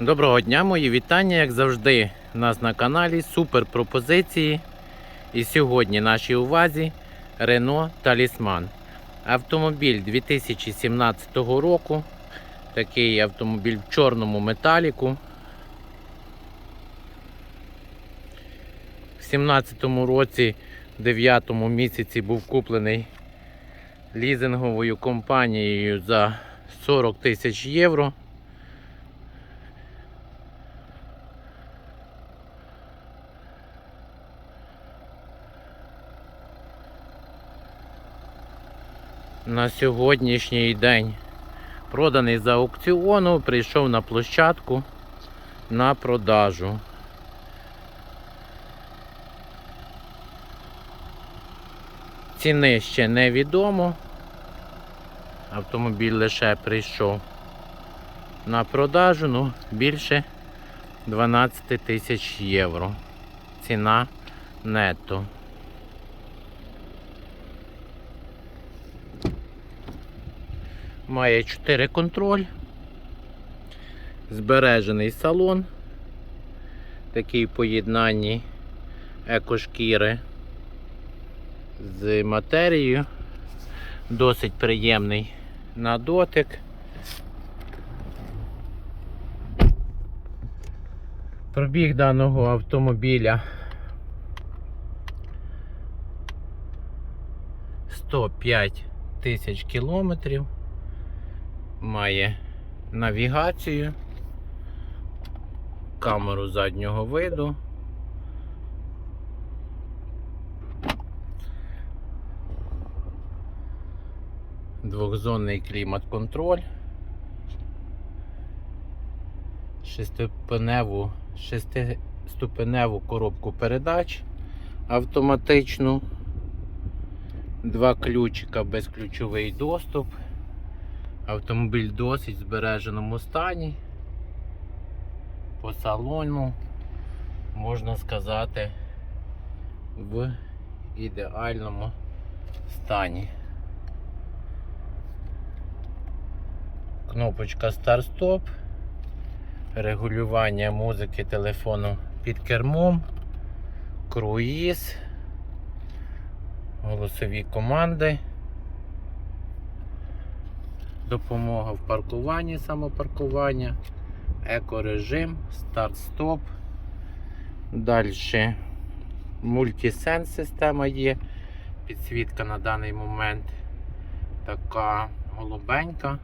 Доброго дня, мої вітання, як завжди, у нас на каналі супер пропозиції. І сьогодні нашій увазі Renault Talisman. Автомобіль 2017 року. Такий автомобіль в чорному металіку. В 2017 році, в 9 місяці, був куплений лізинговою компанією за 40 тисяч євро. На сьогоднішній день проданий за аукціону, прийшов на площадку на продажу. Ціни ще невідомо. Автомобіль лише прийшов на продажу, ну більше 12 тисяч євро. Ціна нетто. Має 4 контроль. Збережений салон. Такий в поєднанні екошкіри з матерією. Досить приємний на дотик. Пробіг даного автомобіля 105 тисяч кілометрів має навігацію, камеру заднього виду. Двохзонний клімат-контроль, шестиступеневу, шестиступеневу коробку передач автоматичну, два ключика безключовий доступ. Автомобіль в досить збереженому стані. По салону, можна сказати, в ідеальному стані. Кнопочка старт-стоп, регулювання музики телефону під кермом, круїз, голосові команди допомога в паркуванні, самопаркування, екорежим, старт-стоп. Далі мультисенс система є. Підсвітка на даний момент така голубенька.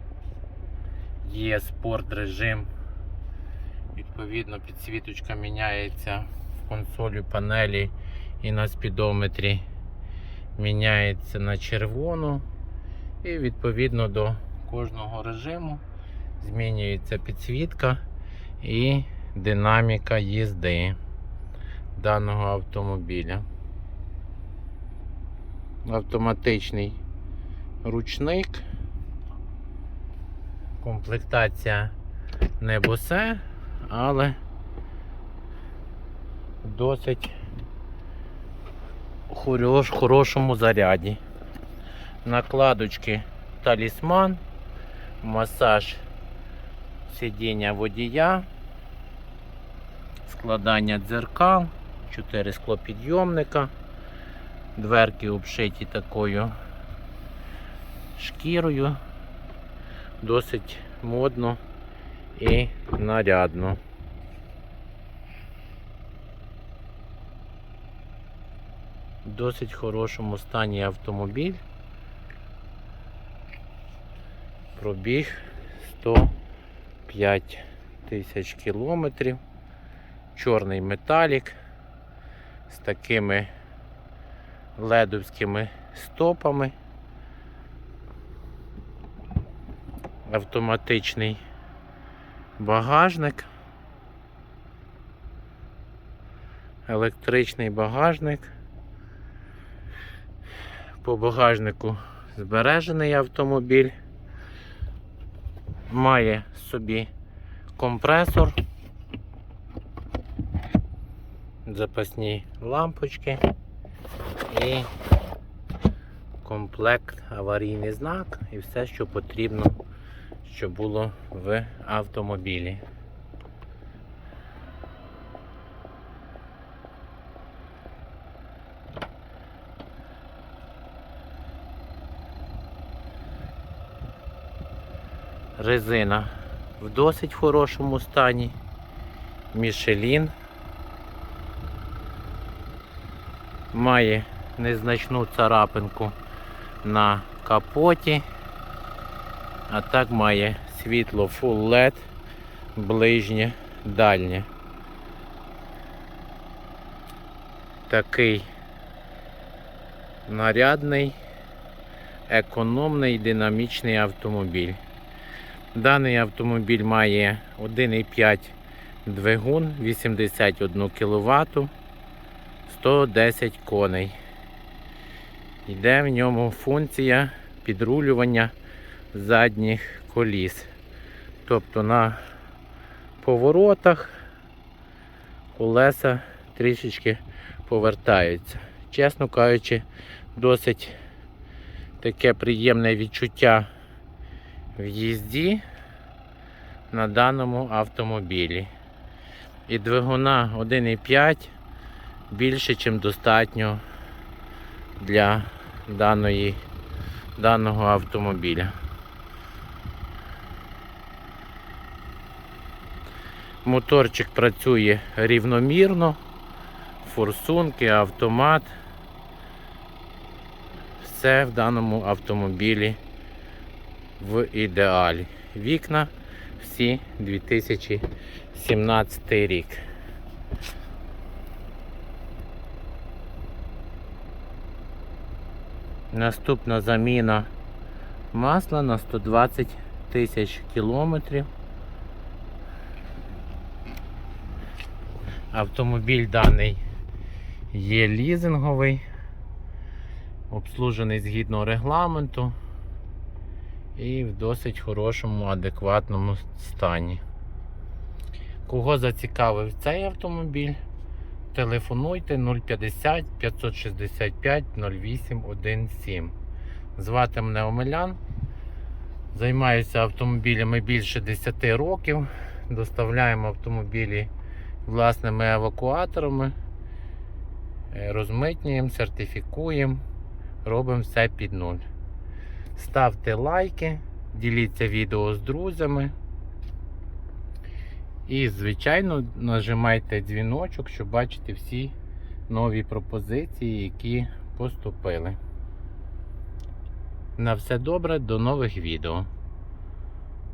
Є спорт режим. Відповідно, підсвіточка міняється в консолі панелі і на спідометрі. Міняється на червону. І відповідно до кожного режиму змінюється підсвітка і динаміка їзди даного автомобіля. Автоматичний ручник, комплектація не босе, але досить в хорошому заряді. Накладочки талісман масаж сидіння водія, складання дзеркал, 4 склопідйомника, дверки обшиті такою шкірою, досить модно і нарядно. В досить хорошому стані автомобіль. Пробіг 105 тисяч кілометрів. Чорний металік з такими ледовськими стопами. Автоматичний багажник. Електричний багажник. По багажнику збережений автомобіль має собі компресор, запасні лампочки і комплект аварійний знак і все, що потрібно, що було в автомобілі. Резина в досить хорошому стані. Мішелін. Має незначну царапинку на капоті. А так має світло Full LED, ближнє, дальнє. Такий нарядний, економний, динамічний автомобіль. Даний автомобіль має 1,5 двигун, 81 кВт, 110 коней. Йде в ньому функція підрулювання задніх коліс. Тобто на поворотах колеса трішечки повертаються. Чесно кажучи, досить таке приємне відчуття в їзді на даному автомобілі. І двигуна 1,5 більше, ніж достатньо для даної, даного автомобіля. Моторчик працює рівномірно, форсунки, автомат. Все в даному автомобілі в ідеалі. Вікна всі 2017 рік. Наступна заміна масла на 120 тисяч кілометрів. Автомобіль даний є лізинговий, обслужений згідно регламенту і в досить хорошому, адекватному стані. Кого зацікавив цей автомобіль, телефонуйте 050 565 0817. Звати мене Омелян. Займаюся автомобілями більше 10 років. Доставляємо автомобілі власними евакуаторами, е, розмитнюємо, сертифікуємо, робимо все під нуль. Ставте лайки, діліться відео з друзями. І, звичайно, нажимайте дзвіночок, щоб бачити всі нові пропозиції, які поступили. На все добре, до нових відео.